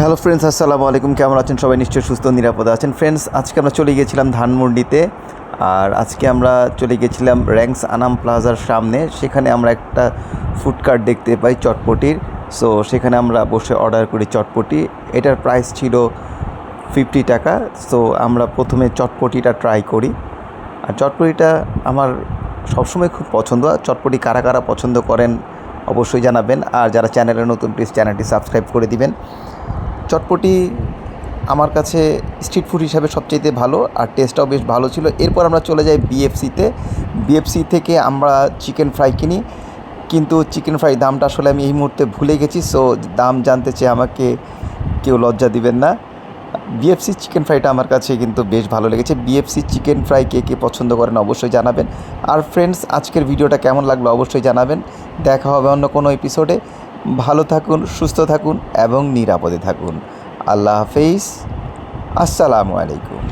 Hello friends আসসালামু আলাইকুম কেমন আছেন সবাই? নিশ্চয়ই সুস্থ নিরাপদে আছেন। ফ্রেন্ডস আজকে আমরা চলে গিয়েছিলাম ধানমন্ডিতে। আর আজকে আমরা চলে গেছিলাম র্যাঙ্কস আনাম প্লাজার সামনে। সেখানে আমরা একটা ফুডকার্ট দেখতে পাই চটপটির। সো সেখানে আমরা বসে অর্ডার করি চটপটি। এটার প্রাইস ছিল ফিফটি টাকা। সো আমরা প্রথমে চটপটিটা ট্রাই করি। আর চটপটিটা আমার সবসময় খুব পছন্দ। আর চটপটি কারা কারা পছন্দ করেন অবশ্যই জানাবেন। আর যারা চ্যানেলে নতুন প্লিজ চ্যানেলটি সাবস্ক্রাইব করে দিবেন। চটপটি আমার কাছে স্ট্রিট ফুড হিসাবে সবচেয়ে ভালো আর টেস্টটাও বেশ ভালো ছিল। এরপর আমরা চলে যাই বিএফসিতে বিএফসি থেকে আমরা চিকেন ফ্রাই কিনি, কিন্তু চিকেন ফ্রাই দামটা আসলে আমি এই মুহূর্তে ভুলে গেছি, সো দাম জানতে চেয়ে আমাকে কেউ লজ্জা দিবেন না। বিএফসি চিকেন ফ্রাইটা আমার কাছে কিন্তু বেশ ভালো লেগেছে। বিএফসি চিকেন ফ্রাই কে কে পছন্দ করেন অবশ্যই জানাবেন। আর ফ্রেন্ডস আজকের ভিডিওটা কেমন লাগল অবশ্যই জানাবেন। দেখা হবে অন্য কোনো এপিসোডে ভালো থাকুন সুস্থ থাকুন এবং নিরাপদে থাকুন। আল্লাহ হাফিজ। আসসালামু আলাইকুম।